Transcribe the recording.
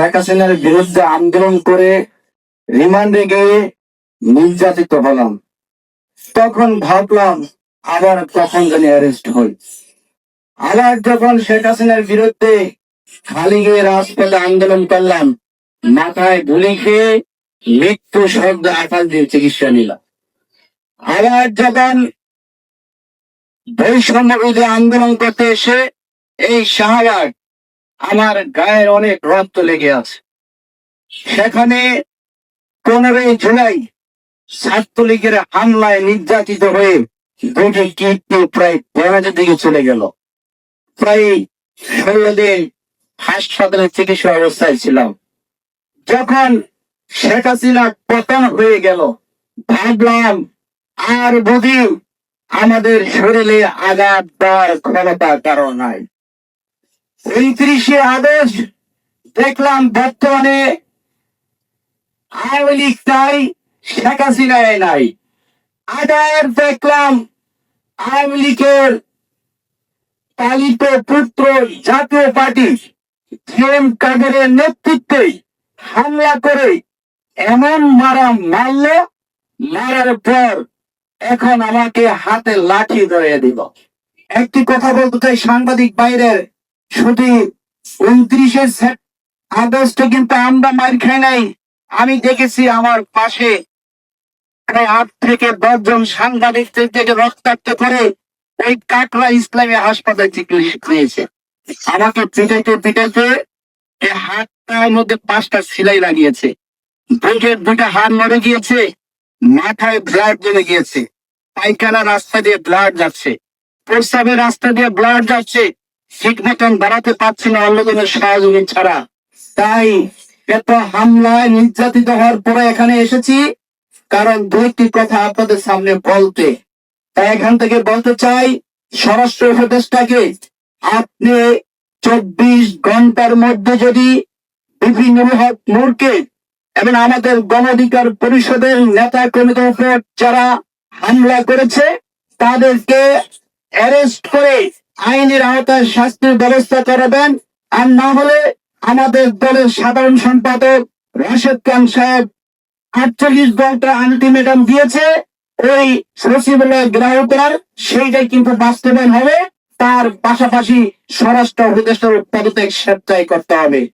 শেখ হাসিনার বিরুদ্ধে আন্দোলন করে রিমান্ডে গিয়ে নির্যাতিত হলাম। তখন ভাবলাম, আবার কখন জানি অ্যারেস্ট হই। আবার যখন শেখ হাসিনার বিরুদ্ধে খালি গিয়ে রাজপথে আন্দোলন করলাম, মাথায় গুলি খেয়ে মৃত্যু শব্দ আকাশ দিয়ে চিকিৎসা নিলাম। আবার যখন বৈষম্য আন্দোলন করতে এসে এই শাহবাগ আমার গায়ের অনেক রক্ত লেগে আছে। সেখানে পনেরোই জুলাই ছাত্রলীগের হামলায় নির্যাতিত হয়ে দুটি কিডনি প্রায় ড্যামেজের দিকে চলে গেল। প্রায় ষোলো দিন হাসপাতালে চিকিৎসা অবস্থায় ছিলাম। যখন শেখ হাসিনা পতন হয়ে গেল, ভাবলাম, আর বুঝি আমাদের শরীরে আঘাত দেওয়ার ক্ষমতা কারও নাই। উনত্রিশে আগস্ট দেখলাম বর্তমানে আওয়ামী লীগ নাই শেখ হাসিনায় নাই। আবার দেখলাম আওয়ামী লীগের পালিত পুত্র জাতীয় পার্টি জিএম কাদেরের নেতৃত্বে হামলা করে এমন মারা মারল, মারার পর এখন আমাকে হাতে লাঠি ধরে দিব। একটি কথা বলতে চাই সাংবাদিক বাইরের শুধু উনত্রিশে আগস্টে কিন্তু আমরা মার খাই নাই। আমি দেখেছি আমার পাশে প্রায় আট থেকে দশ জন সাংবাদিক থেকে রক্তাক্ত করে ওই কাকরা ইসলামী হাসপাতাল চিকিৎসা নিয়েছে আমাকে পিটাইতে পিটাইতে এই হাতটার মধ্যে পাঁচটা সিলাই লাগিয়েছে। দুইটা দুইটা হাত মরে গিয়েছে, মাথায় ব্লাড জমে গিয়েছে। পায়খানা রাস্তা দিয়ে ব্লাড যাচ্ছে। প্রস্রাবের রাস্তা দিয়ে ব্লাড যাচ্ছে। ঠিক মতন দাঁড়াতে পারছি না অন্যজনের সহযোগী ছাড়া। তাই এত হামলায় নির্যাতিত হওয়ার পরে এখানে এসেছি, কারণ দুইটি কথা আপনাদের সামনে বলতে। তাই এখান থেকে বলতে চাই, স্বরাষ্ট্র উপদেষ্টাকে আপনি চব্বিশ ঘণ্টার মধ্যে যদি বিভিন্ন নূরকে এবং আমাদের গণ অধিকার পরিষদের নেতা কর্মীদের যারা হামলা করেছে, তাদেরকে অ্যারেস্ট করে আইনের আওতায় শাস্তির ব্যবস্থা করাবেন। আর না হলে আমাদের দলের সাধারণ সম্পাদক রাশেদ খান সাহেব আটচল্লিশ দলটা আলটিমেটাম দিয়েছে। ওই সচিবালয় গ্রাহকরা সেইটাই কিন্তু বাস্তবায়ন হবে। তার পাশাপাশি স্বরাষ্ট্র উপদেষ্টার পদত্যাগ স্বেচ্ছায় করতে হবে।